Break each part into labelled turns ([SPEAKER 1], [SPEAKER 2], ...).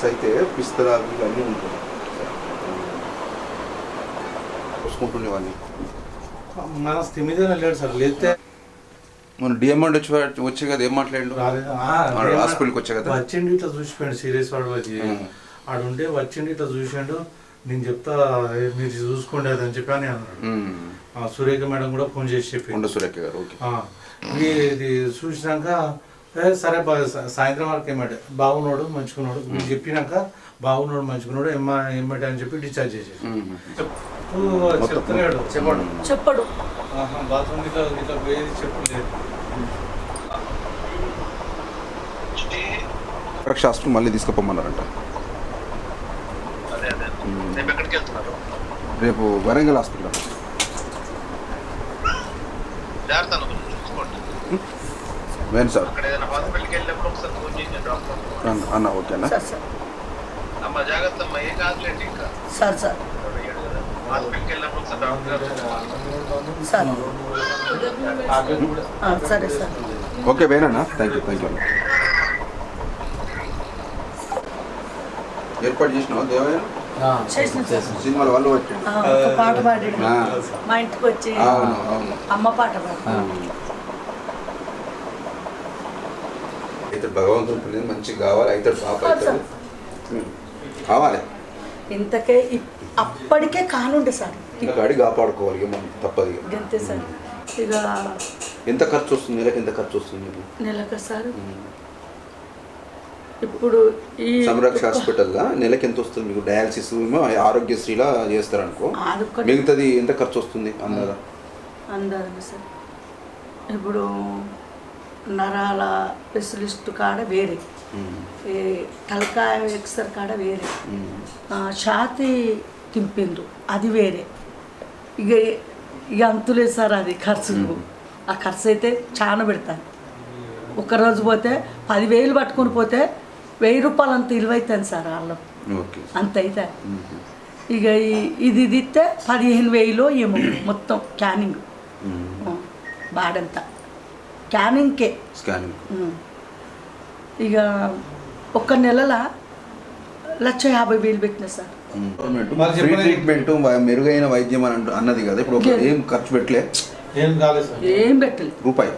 [SPEAKER 1] Miss అయితే పిస్తరా ఇవన్నీ చూసుకుంటుండేవాడిని.
[SPEAKER 2] మన స్థిమితనే లేడు సార్ లేతే
[SPEAKER 1] మన డిఎంఎండ్ వచ్చి వచ్చే కదా ఏం
[SPEAKER 2] ఏమన్నా-
[SPEAKER 1] హాస్పిటల్కి వచ్చా కదా.
[SPEAKER 2] వచ్చిండు ఇట్లా చూసిపోయాడు సీరియస్ వాడు వచ్చి. ఆడుంటే వచ్చిండు ఇట్లా చూసాడు నేను చెప్తా మీరు చూసుకోండి అది అని చెప్పి అని అన్నాడు. సురేఖ మేడం కూడా ఫోన్ చేసి చెప్పింది.
[SPEAKER 1] ఉండ సురేఖ గారు
[SPEAKER 2] ఇది చూసినాక "ఏ, సరే సాయంత్రం వరకు ఏమాట బాగున్నాడు మంచుకున్నాడు. మీరు చెప్పినాక బాగున్నాడు మంచుకున్నాడు ఎమ్మ ఎమ్మటి అని చెప్పి డిశ్చార్జ్ చేసేసి.
[SPEAKER 1] ఉమ్.
[SPEAKER 2] చెప్పు చెప్తలేడు చెప్పడు.
[SPEAKER 3] చెప్పడు.
[SPEAKER 2] బాత్రూమ్ ఇట్లా ఇట్లా పోయేది చెప్పలేదు
[SPEAKER 1] పరీక్ష హాస్పిటల్ మళ్ళీ తీసుకుపోమన్నారంట.
[SPEAKER 4] రేపు
[SPEAKER 1] వరంగల్ హాస్పిటల్.
[SPEAKER 4] జాగ్రత్త అన్న కొంచెం చూసుకోండి
[SPEAKER 1] వేను సార్
[SPEAKER 4] అక్కడ ఏదైనా హాస్పిటల్కి వెళ్ళినప్పుడు ఒకసారి ఫోన్ చేయండి డాక్టర్
[SPEAKER 1] అన్న అన్న ఓకేనా?
[SPEAKER 3] Sir sir. Sir sir. Sir. సరే సార్.
[SPEAKER 1] ఓకే వేనన్నా థ్యాంక్ యూ థ్యాంక్ యూ ఏర్పాటు చేసినావా దేవయ్య?
[SPEAKER 3] చేసిన సార్.
[SPEAKER 1] సినిమాల వాళ్ళు
[SPEAKER 3] ఒక పాట పాడాడు.
[SPEAKER 1] ఆ.
[SPEAKER 3] మా ఇంటికి వచ్చి అమ్మ పాట పాడు
[SPEAKER 1] అయితే భగవంతుడు పిల్లలు మంచిగా కావాలి అయితే పాప ఉం. కావాలి.
[SPEAKER 3] ఇంతకే అప్పటికే కానుండే సార్.
[SPEAKER 1] గాడి కాపాడుకోవాలి మనం తప్పదు.
[SPEAKER 3] అంతే సార్. ఇక
[SPEAKER 1] ఎంత ఖర్చు వస్తుంది నెలకు ఎంత ఖర్చు వస్తుంది
[SPEAKER 3] నెలకు సార్? ఇప్పుడు ఈ
[SPEAKER 1] సంరక్ష హాస్పిటల్లో? నెలకి ఎంత వస్తుంది మీకు? డయాలసిస్ ఆరోగ్యశ్రీలా చేస్తారనుకో. మిగతాది ఎంత ఖర్చు వస్తుంది అందరా
[SPEAKER 3] అందాలి సార్. ఇప్పుడు నరాల స్పెషలిస్ట్ కాడ వేరే. ఈ తలకాయ ఎక్సర్ కాడ వేరే. ఛాతీ తింపిండ్రు. అది వేరే. ఇక ఇక అంతులేదు సార్ అది ఖర్చు ఆ ఖర్చు అయితే చాలా పెడతాను ఒక్కరోజు పోతే పదివేలు పట్టుకొని పోతే వెయ్యి రూపాయలు అంత ఇలువైతుంది సార్ వాళ్ళు.
[SPEAKER 1] ఓకే.
[SPEAKER 3] అంత అయితే ఇక ఇది ఇస్తే పదిహేను వేలు ఏమో మొత్తం క్యానింగ్. బాడంతా. క్యానింగ్కే
[SPEAKER 1] స్కానింగ్.
[SPEAKER 3] ఇక ఒక్క నెలల లక్ష యాభై వేలు పెట్టిన సార్.
[SPEAKER 1] ఫ్రీ. ట్రీట్మెంట్ మెరుగైన వైద్యం అని అంటు- అన్నది కదా ఇప్పుడు ఏం ఖర్చు పెట్టలే?
[SPEAKER 2] ఏం కాలేదు సార్.
[SPEAKER 3] ఏం పెట్టలేదు
[SPEAKER 1] రూపాయి.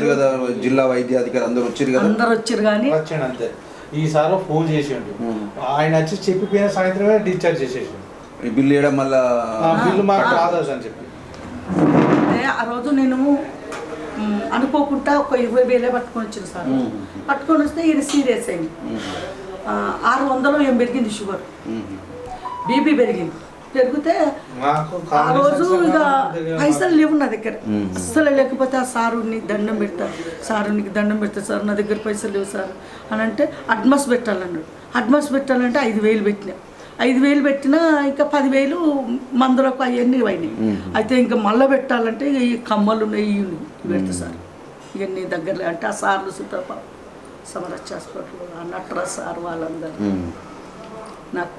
[SPEAKER 1] వచ్చారు. కదా జిల్లా వైద్యాధికారి అందరు వచ్చారు కదా?
[SPEAKER 3] అందరు వచ్చారు కానీ
[SPEAKER 2] వచ్చాడు అంతే. ఈసారి ఫోన్ చేసిండు. ఆయన వచ్చి చెప్పిపోయిన సాయంత్రమే డిశ్చార్జ్ చేసేసిండు.
[SPEAKER 1] ఈ బిల్లు వేయడం మళ్ళా
[SPEAKER 2] ఆ బిల్లు మాకు రాదు అని చెప్పి.
[SPEAKER 3] అంటే ఆ రోజు నేను అనుకోకుండా ఒక ఇరవై వేలే పట్టుకొని వచ్చిన సార్. పట్టుకొని వస్తే ఈయన సీరియస్ అయింది. ఆరు వందలు ఏం పెరిగింది షుగర్? బీపీ పెరిగింది. పెరిగితే ఆ రోజు ఇక పైసలు లేవు నా దగ్గర. అస్సలు లేకపోతే ఆ సారుని దండం పెడతా సారునికి దండం పెడతా సార్ నా దగ్గర పైసలు లేవు సార్ అని అంటే అడ్మాస్ పెట్టాలన్నాడు. అడ్మాస్ పెట్టాలంటే ఐదు వేలు పెట్టినా. ఐదు వేలు పెట్టినా ఇంకా పదివేలు మందులకు అవన్నీ అయినాయి అయితే ఇంకా మళ్ళీ పెట్టాలంటే ఈ కమ్మలు ఉన్నాయి ఇవి పెడతా సార్. ఇవన్నీ దగ్గరలో అంటే ఆ సార్లు సుతప సమరక్ష హాస్పిటల్ ఆ నటరాజ్ సార్ వాళ్ళందరూ. నాకు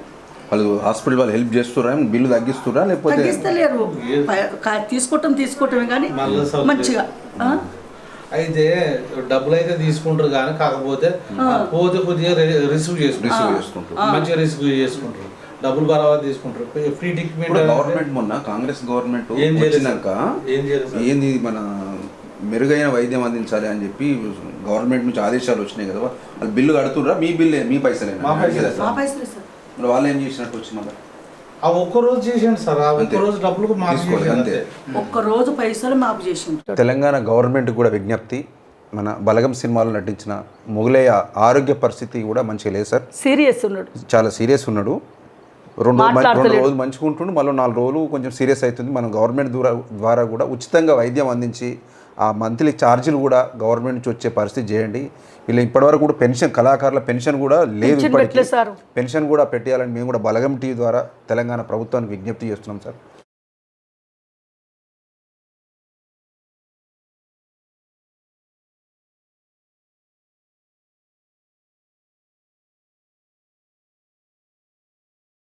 [SPEAKER 1] వాళ్ళు హాస్పిటల్ వాళ్ళు హెల్ప్ చేస్తురా బిల్లు తగ్గిస్తురా లేకపోతే?
[SPEAKER 3] తగ్గిస్తలేరు. ప- కా- తీసుకోవటం తీసుకోవటమే కానీ. మంచిగా ఆ?
[SPEAKER 2] అయితే డబ్బులు అయితే తీసుకుంటారు కానీ కాకపోతే పోతే కొద్దిగా రిసీవ్ చేసుకుంటారు
[SPEAKER 1] రిసీవ్ చేసుకుంటారు.
[SPEAKER 2] మంచిగా రిసీవ్ చేసుకుంటారు. డబ్బులు బరాబర్ తీసుకుంటారు. ఫ్రీ ట్రీట్మెంట్
[SPEAKER 1] గవర్నమెంట్ మొన్న కాంగ్రెస్ గవర్నమెంట్
[SPEAKER 2] ఏం
[SPEAKER 1] వచ్చినాక
[SPEAKER 2] ఏం చేయలేదు సార్.
[SPEAKER 1] ఏంది మన మెరుగైన వైద్యం అందించాలి అని చెప్పి గవర్నమెంట్ నుంచి ఆదేశాలు వచ్చినాయి కదా వాళ్ళు బిల్లు కడుతుర్రా మీ బిల్లే మీ
[SPEAKER 2] పైసలే
[SPEAKER 3] మా పైసలే
[SPEAKER 1] వాళ్ళు ఏం చేసినట్టు వచ్చి మళ్ళీ
[SPEAKER 2] ఆ ఒక్క రోజు చేసాను సార్. ఆ ఒక్క
[SPEAKER 1] అంతే.
[SPEAKER 2] రోజు డబ్బులకు మాకు
[SPEAKER 1] తీసుకోలేదు,
[SPEAKER 2] చేసాను
[SPEAKER 1] అంతే.
[SPEAKER 2] అంతే.
[SPEAKER 3] ఒక్క రోజు పైసలు మాపు చేసిండు
[SPEAKER 1] తెలంగాణ గవర్నమెంట్ కూడా విజ్ఞప్తి మన బలగం సినిమాలో నటించిన మొగలయ్య ఆరోగ్య పరిస్థితి కూడా మంచిగా లేదు సార్.
[SPEAKER 3] సీరియస్ ఉన్నాడు.
[SPEAKER 1] చాలా సీరియస్ ఉన్నాడు. రెండు రెండు. రోజులు మంచిగా ఉంటుండు మళ్ళీ నాలుగు రోజులు కొంచెం సీరియస్ అవుతుంది. మనం గవర్నమెంట్ ద్వారా ద్వారా కూడా ఉచితంగా వైద్యం అందించి ఆ మంత్లీ ఛార్జీలు కూడా గవర్నమెంట్ నుంచి వచ్చే పరిస్థితి చేయండి. వీళ్ళు ఇప్పటివరకు కూడా పెన్షన్ కళాకారుల పెన్షన్ కూడా లేదు
[SPEAKER 3] పెన్షన్
[SPEAKER 1] ఇప్పటికీ. కూడా పెట్టేయాలని మేము కూడా బలగం టీవీ ద్వారా తెలంగాణ ప్రభుత్వానికి విజ్ఞప్తి చేస్తున్నాం సార్.